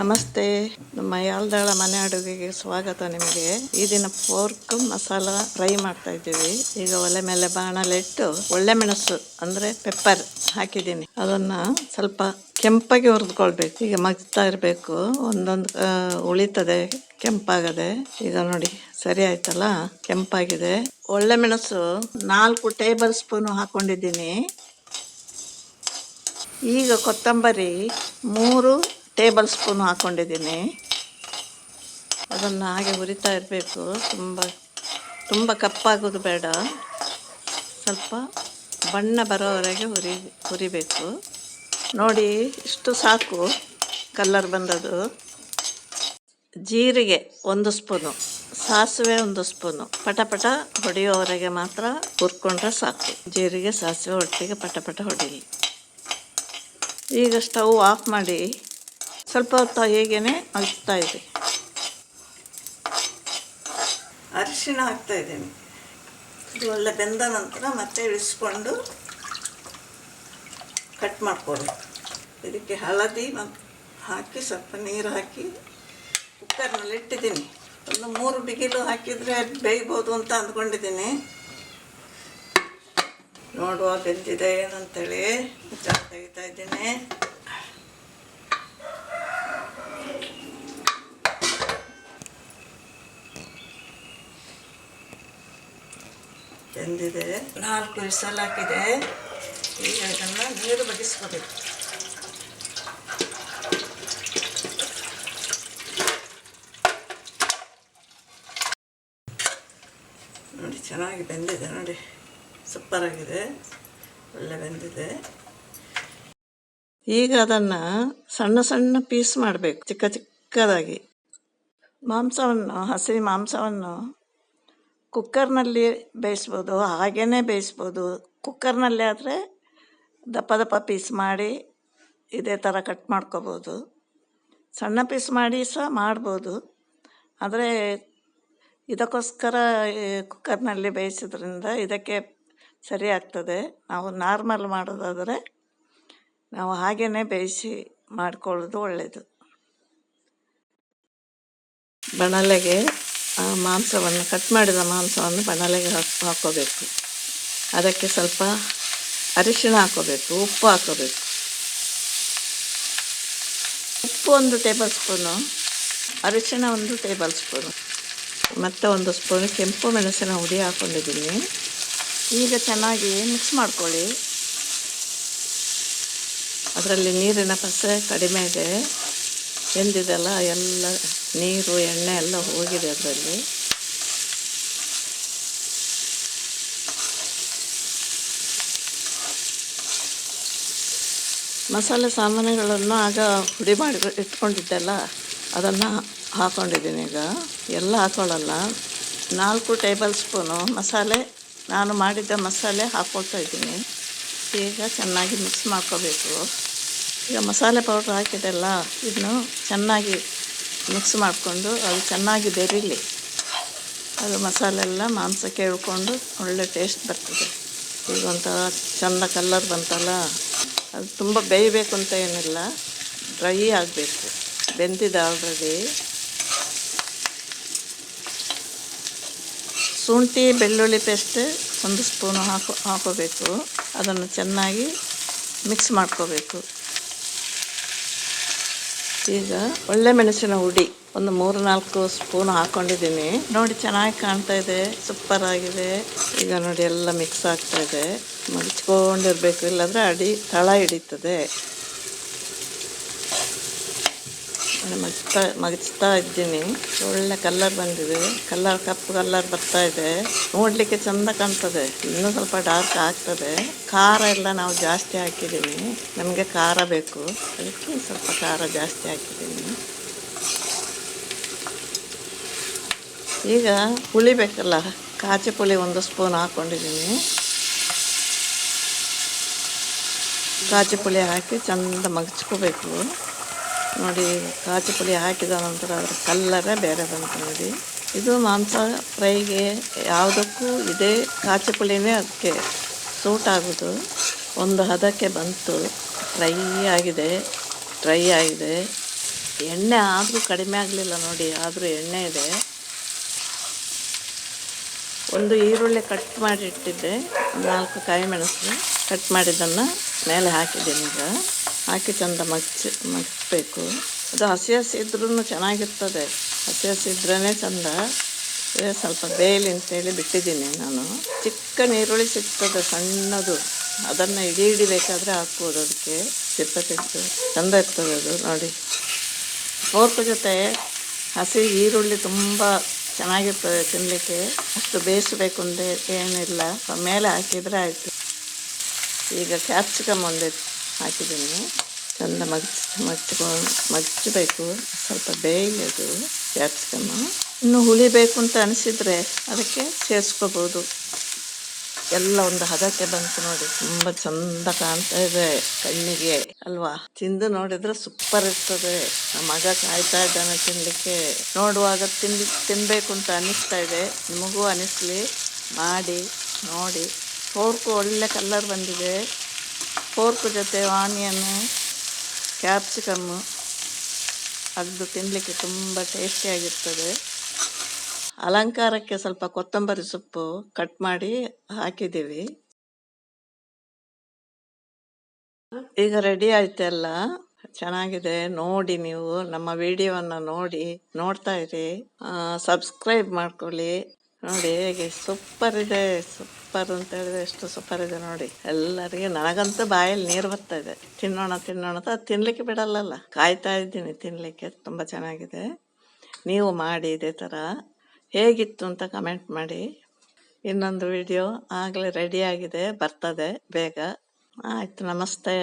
ನಮಸ್ತೆ. ನಮ್ಮ ಯಾಲ್ದಾಳ ಮನೆ ಅಡುಗೆಗೆ ಸ್ವಾಗತ ನಿಮಗೆ. ಈ ದಿನ ಪೋರ್ಕ್, ಮಸಾಲ ಫ್ರೈ ಮಾಡ್ತಾ ಇದ್ದೀವಿ. ಈಗ ಒಲೆ ಮೇಲೆ ಬಾಣಲೆ ಇಟ್ಟು ಒಳ್ಳೆ ಮೆಣಸು, ಅಂದ್ರೆ ಪೆಪ್ಪರ್ ಹಾಕಿದ್ದೀನಿ. ಅದನ್ನ ಸ್ವಲ್ಪ ಕೆಂಪಾಗಿ ಹುರಿದುಕೊಳ್ಬೇಕು. ಈಗ ಮಗ್ತಾ ಇರಬೇಕು. ಒಂದೊಂದು ಉಳಿತದೆ, ಕೆಂಪಾಗದೆ. ಈಗ ನೋಡಿ, ಸರಿ ಆಯ್ತಲ್ಲ? ಕೆಂಪಾಗಿದೆ. ಒಳ್ಳೆ ಮೆಣಸು ನಾಲ್ಕು ಟೇಬಲ್ ಸ್ಪೂನು ಹಾಕೊಂಡಿದ್ದೀನಿ. ಈಗ ಕೊತ್ತಂಬರಿ ಮೂರು ಟೇಬಲ್ ಸ್ಪೂನ್ ಹಾಕ್ಕೊಂಡಿದ್ದೀನಿ ಅದನ್ನು ಹಾಗೆ ಹುರಿತಾ ಇರಬೇಕು. ತುಂಬ ತುಂಬ ಕಪ್ಪಾಗೋದು ಬೇಡ. ಸ್ವಲ್ಪ ಬಣ್ಣ ಬರೋವರೆಗೆ ಹುರಿ, ಹುರಿಬೇಕು. ನೋಡಿ, ಇಷ್ಟು ಸಾಕು ಕಲ್ಲರ್ ಬಂದದ್ದು. ಜೀರಿಗೆ ಒಂದು ಸ್ಪೂನು, ಸಾಸಿವೆ ಒಂದು ಸ್ಪೂನು. ಪಟಪಟ ಪಟ ಹೊಡೆಯೋವರೆಗೆ ಮಾತ್ರ ಹುರ್ಕೊಂಡ್ರೆ ಸಾಕು. ಜೀರಿಗೆ, ಸಾಸಿವೆ ಒಟ್ಟಿಗೆ ಪಟಪಟ ಪಟ ಹೊಡೀಲಿ. ಈಗ ಸ್ಟವ್ ಆಫ್ ಮಾಡಿ ಸ್ವಲ್ಪ ಹೊತ್ತು ಹೇಗೇನೆ ಅಳಿಸ್ತಾ ಇದೆ. ಅರಿಶಿಣ ಹಾಕ್ತಾ ಇದ್ದೀನಿ. ಇದು ಒಳ್ಳೆ ಬೆಂದ ನಂತರ ಮತ್ತೆ ಇಳಿಸ್ಕೊಂಡು ಕಟ್ ಮಾಡ್ಕೊಬೇಕು ಇದಕ್ಕೆ ಹಳದಿ ಮತ್ತು ಹಾಕಿ ಸ್ವಲ್ಪ ನೀರು ಹಾಕಿ ಕುಕ್ಕರ್ನಲ್ಲಿ ಇಟ್ಟಿದ್ದೀನಿ. ಒಂದು ಮೂರು ಬಿಗಿಲು ಹಾಕಿದರೆ ಬೇಯ್ಬೋದು ಅಂತ ಅಂದ್ಕೊಂಡಿದ್ದೀನಿ. ನೋಡುವ ಬೆಂದಿದೆ ಏನಂತೇಳಿ ತೆಗಿತಾ ಇದ್ದೀನಿ. ಬೆಂದಿದೆ. ನಾಲ್ಕು ವಿಸಲ್ ಹಾಕಿದೆ. ಈಗ ಇದನ್ನು ನೀರು ಬಡಿಸ್ಕೋಬೇಕು ನೋಡಿ, ಚೆನ್ನಾಗಿ ಬೆಂದಿದೆ ನೋಡಿ. ಸೂಪರ್ ಆಗಿದೆ. ಒಳ್ಳೆ ಬೆಂದಿದೆ. ಈಗ ಅದನ್ನು ಸಣ್ಣ ಸಣ್ಣ ಪೀಸ್ ಮಾಡಬೇಕು, ಚಿಕ್ಕ ಚಿಕ್ಕದಾಗಿ. ಮಾಂಸವನ್ನು ಹಸಿ ಮಾಂಸವನ್ನು ಕುಕ್ಕರ್ನಲ್ಲಿ ಬೇಯಿಸ್ಬೋದು ಹಾಗೇ ಬೇಯಿಸ್ಬೋದು. ಕುಕ್ಕರ್ನಲ್ಲಿ ಆದರೆ ದಪ್ಪ ದಪ್ಪ ಪೀಸ್ ಮಾಡಿ ಇದೇ ಥರ ಕಟ್ ಮಾಡ್ಕೋಬೋದು. ಸಣ್ಣ ಪೀಸ್ ಮಾಡಿ ಸಹ ಮಾಡ್ಬೋದು. ಆದರೆ ಇದಕ್ಕೋಸ್ಕರ ಕುಕ್ಕರ್ನಲ್ಲಿ ಬೇಯಿಸೋದ್ರಿಂದ ಇದಕ್ಕೆ ಸರಿ ಆಗ್ತದೆ. ನಾವು ನಾರ್ಮಲ್ ಮಾಡೋದಾದರೆ ನಾವು ಹಾಗೇ ಬೇಯಿಸಿ ಮಾಡ್ಕೊಳ್ಳೋದು ಒಳ್ಳೆಯದು ಬಣಲೆಗೆ ಆ ಮಾಂಸವನ್ನು ಕಟ್ ಮಾಡಿದ ಮಾಂಸವನ್ನು ಬಣಲೆಗೆ ಹಾಕಿ ಹಾಕ್ಕೋಬೇಕು ಅದಕ್ಕೆ ಸ್ವಲ್ಪ ಅರಿಶಿನ ಹಾಕೋಬೇಕು, ಉಪ್ಪು ಹಾಕೋಬೇಕು. ಉಪ್ಪು ಒಂದು ಟೇಬಲ್ ಸ್ಪೂನು ಅರಿಶಿಣ ಒಂದು ಟೇಬಲ್ ಸ್ಪೂನು ಮತ್ತು ಒಂದು ಸ್ಪೂನ್ ಕೆಂಪು ಮೆಣಸಿನ ಹುಡಿ ಹಾಕ್ಕೊಂಡಿದ್ದೀನಿ ಈಗ ಚೆನ್ನಾಗಿ ಮಿಕ್ಸ್ ಮಾಡ್ಕೊಳ್ಳಿ. ಅದರಲ್ಲಿ ನೀರಿನ ಪಸೆ ಕಡಿಮೆ ಇದೆ. ಎಂದಿದೆಲ್ಲ ಎಲ್ಲ ನೀರು, ಎಣ್ಣೆ ಎಲ್ಲ ಹೋಗಿದೆ ಅದರಲ್ಲಿ. ಮಸಾಲೆ ಸಾಮಾನುಗಳನ್ನು ಆಗ ಹುಡಿ ಮಾಡಿ ಇಟ್ಕೊಂಡಿದ್ದೆಲ್ಲ, ಅದನ್ನು ಹಾಕ್ಕೊಂಡಿದ್ದೀನಿ ಈಗ. ಎಲ್ಲ ಹಾಕೊಳ್ಳಲ್ಲ. ನಾಲ್ಕು ಟೇಬಲ್ ಸ್ಪೂನು ಮಸಾಲೆ, ನಾನು ಮಾಡಿದ್ದ ಮಸಾಲೆ ಹಾಕ್ಕೊಳ್ತಾ ಇದ್ದೀನಿ. ಈಗ ಚೆನ್ನಾಗಿ ಮಿಕ್ಸ್ ಮಾಡ್ಕೋಬೇಕು. ಈಗ ಮಸಾಲೆ ಪೌಡ್ರ್ ಹಾಕಿದೆಲ್ಲ ಇದನ್ನು ಚೆನ್ನಾಗಿ ಮಿಕ್ಸ್ ಮಾಡಿಕೊಂಡು ಅದು ಚೆನ್ನಾಗಿ ಬೆರೀಲಿ. ಅದು ಮಸಾಲೆ ಎಲ್ಲ ಮಾಂಸಕ್ಕೆ ಒಳ್ಳೆ ಟೇಸ್ಟ್ ಬರ್ತದೆ. ಈಗ ಒಂಥರ ಚೆಂದ ಕಲ್ಲರ್ ಬಂತಲ್ಲ, ಅದು ತುಂಬ ಬೇಯಬೇಕು ಅಂತ ಏನಿಲ್ಲ ಡ್ರೈ ಆಗಬೇಕು. ಬೆಂದಿದೆ ಆಲ್ರೆಡಿ ಶುಂಠಿ, ಬೆಳ್ಳುಳ್ಳಿ ಪೇಸ್ಟ್ ಒಂದು ಸ್ಪೂನು ಹಾಕೋ, ಹಾಕೋಬೇಕು. ಅದನ್ನು ಚೆನ್ನಾಗಿ ಮಿಕ್ಸ್ ಮಾಡ್ಕೋಬೇಕು. ಈಗ ಒಳ್ಳೆ ಮೆಣಸಿನ ಹುಡಿ. ಒಂದು ಮೂರು ನಾಲ್ಕು ಸ್ಪೂನ್ ಹಾಕೊಂಡಿದ್ದೀನಿ. ನೋಡಿ, ಚೆನ್ನಾಗಿ ಕಾಣ್ತಾ ಇದೆ. ಸೂಪರ್ ಆಗಿದೆ. ಈಗ ನೋಡಿ, ಎಲ್ಲ ಮಿಕ್ಸ್ ಆಗ್ತಾ ಇದೆ. ಮಡಚ್ಕೊಂಡಿರ್ಬೇಕು ಇಲ್ಲಾಂದ್ರೆ ಅಡಿ, ತಳ ಹಿಡಿತದೆ. ಮಗ್ತಾ ಮಗಚ್ತಾ ಇದ್ದೀನಿ. ಒಳ್ಳೆ ಕಲ್ಲರ್ ಬಂದಿದೆ. ಕಲ್ಲರ್ ಕಪ್ಪು ಕಲ್ಲರ್ ಬರ್ತಾ ಇದೆ. ನೋಡಲಿಕ್ಕೆ ಚಂದ ಕಾಣ್ತದೆ. ಇನ್ನೂ ಸ್ವಲ್ಪ ಡಾರ್ಕ್ ಆಗ್ತದೆ. ಖಾರ ಎಲ್ಲ ನಾವು ಜಾಸ್ತಿ ಹಾಕಿದ್ದೀನಿ ನಮಗೆ ಖಾರ ಬೇಕು. ಅದಕ್ಕೆ ಸ್ವಲ್ಪ ಖಾರ ಜಾಸ್ತಿ ಹಾಕಿದ್ದೀನಿ. ಈಗ ಹುಳಿ ಬೇಕಲ್ಲ, ಕಾಚಿ ಪುಳಿ ಒಂದು ಸ್ಪೂನ್ ಹಾಕ್ಕೊಂಡಿದ್ದೀನಿ ಕಾಚಿ ಪುಳಿ ಹಾಕಿ ಚಂದ ಮಗಚ್ಕೋಬೇಕು. ನೋಡಿ, ಕಾಚು ಪುಡಿ ಹಾಕಿದ ನಂತರ ಅದರ ಕಲ್ಲರೇ ಬೇರೆ ಬಂತು ನೋಡಿ ಇದು ಮಾಂಸ ಫ್ರೈಗೆ ಯಾವುದಕ್ಕೂ ಇದೇ ಕಾಚು ಪುಳಿನೇ ಅದಕ್ಕೆ ಸೂಟ್ ಆಗೋದು. ಒಂದು ಹದಕ್ಕೆ ಬಂತು. ಫ್ರೈ ಆಗಿದೆ. ಡ್ರೈ ಆಗಿದೆ. ಎಣ್ಣೆ ಆದರೂ ಕಡಿಮೆ ಆಗಲಿಲ್ಲ ನೋಡಿ, ಆದರೂ ಎಣ್ಣೆ ಇದೆ. ಒಂದು ಈರುಳ್ಳಿ ಕಟ್ ಮಾಡಿ ಇಟ್ಟಿದ್ದೆ ನಾಲ್ಕು ಕಾಯಿ ಮೆಣಸು ಕಟ್ ಮಾಡಿದ್ದನ್ನು ಮೇಲೆ ಹಾಕಿದ್ದೀನಿ ಈಗ. ಹಾಕಿ ಚಂದ ಮಚ್ಚಿ ಮಚ್ಚಬೇಕು ಅದು ಹಸಿ ಹಸಿ ಇದ್ರೂ ಚೆನ್ನಾಗಿರ್ತದೆ. ಹಸಿ ಹಸಿ ಇದ್ರೇ ಚಂದ ಸ್ವಲ್ಪ ಬೇಯಲಿ ಅಂತೇಳಿ ಬಿಟ್ಟಿದ್ದೀನಿ ನಾನು. ಚಿಕ್ಕ ನೀರುಳ್ಳಿ ಸಿಗ್ತದೆ, ಸಣ್ಣದು. ಅದನ್ನು ಇಡೀ ಇಡೀ ಬೇಕಾದರೆ ಹಾಕ್ಬೋದು ಅದಕ್ಕೆ. ಸಿಪ್ಪೆ ತೆಗೆದು ಚಂದ ಇರ್ತದೆ ಅದು ನೋಡಿ. ಫೋರ್ಕ್ ಜೊತೆ ಹಸಿ ಈರುಳ್ಳಿ ತುಂಬ ಚೆನ್ನಾಗಿರ್ತದೆ ತಿನ್ನಲಿಕ್ಕೆ ಅಷ್ಟು ಬೇಯಿಸಬೇಕು ಅಂದರೆ ಏನಿಲ್ಲ. ಮೇಲೆ ಹಾಕಿದರೆ ಆಯಿತು. ಈಗ ಕ್ಯಾಪ್ಸಿಕಮ್ ಒಂದೇ ಹಾಕಿದ್ದೀನಿ. ಚಂದ ಮಗ್ಚ್ ಮಗ್ಚ್ಕೊಂಡು ಮಗ್ಚಬೇಕು. ಸ್ವಲ್ಪ ಬೇಯದು ಕ್ಯಾಪ್ಸಿಕಮ್ಮು ಇನ್ನು ಹುಳಿ ಬೇಕು ಅಂತ ಅನಿಸಿದರೆ ಅದಕ್ಕೆ ಸೇರಿಸ್ಕೋಬೋದು. ಎಲ್ಲ ಒಂದು ಹದಕ್ಕೆ ಬಂತು ನೋಡಿ. ತುಂಬ ಚಂದ ಕಾಣ್ತಾ ಇದೆ ಕಣ್ಣಿಗೆ. ಅಲ್ವಾ? ತಿಂದು ನೋಡಿದ್ರೆ ಸೂಪರ್ ಇರ್ತದೆ. ನಮ್ಮ ಮಗ ಕಾಯ್ತಾ ಇದ್ದಾನೆ ತಿನ್ಲಿಕ್ಕೆ. ನೋಡುವಾಗ ತಿನ್ಲಿ ತಿನ್ಬೇಕು ಅಂತ ಅನಿಸ್ತಾ ಇದೆ. ನಿಮಗೂ ಅನಿಸ್ಲಿ. ಮಾಡಿ, ನೋಡಿ. ಫೋರ್ಕು ಒಳ್ಳೆ ಕಲರ್ ಬಂದಿದೆ. ಫೋರ್ಕ್ ಜೊತೆ ಆನಿಯನ್ನು ಕ್ಯಾಪ್ಸಿಕಮ್ಮು ಅದು ತಿನ್ನಲಿಕ್ಕೆ ತುಂಬ ಟೇಸ್ಟಿಯಾಗಿರ್ತದೆ ಅಲಂಕಾರಕ್ಕೆ ಸ್ವಲ್ಪ ಕೊತ್ತಂಬರಿ ಸೊಪ್ಪು ಕಟ್ ಮಾಡಿ ಹಾಕಿದ್ದೀವಿ. ಈಗ ರೆಡಿ ಆಯ್ತೆಲ್ಲ ಚೆನ್ನಾಗಿದೆ. ನೋಡಿ ನೀವು ನಮ್ಮ ವಿಡಿಯೋವನ್ನು ನೋಡಿ, ನೋಡ್ತಾ ಇರಿ. ಸಬ್ಸ್ಕ್ರೈಬ್ ಮಾಡ್ಕೊಳ್ಳಿ. ನೋಡಿ ಹೇಗೆ ಸೂಪರ್ ಇದೆ, ಸೂಪರ್ ಅಂತ ಹೇಳಿದ್ರೆ ಎಷ್ಟು ಸೂಪರ್ ಇದೆ ನೋಡಿ. ಎಲ್ಲರಿಗೆ ನನಗಂತೂ ಬಾಯಲ್ಲಿ ನೀರು ಬರ್ತಾ ಇದೆ. ತಿನ್ನೋಣ ತಿನ್ನೋಣ ಅಂತ ತಿನ್ಲಿಕ್ಕೆ ಬಿಡಲ್ಲಲ್ಲ. ಕಾಯ್ತಾ ಇದ್ದೀನಿ ತಿನ್ಲಿಕ್ಕೆ, ತುಂಬ ಚೆನ್ನಾಗಿದೆ. ನೀವು ಮಾಡಿ ಇದೇ ಥರ. ಹೇಗಿತ್ತು ಅಂತ ಕಮೆಂಟ್ ಮಾಡಿ. ಇನ್ನೊಂದು ವಿಡಿಯೋ ಆಗಲೇ ರೆಡಿ ಆಗಿದೆ, ಬರ್ತದೆ ಬೇಗ. ಆಯಿತು, ನಮಸ್ತೆ.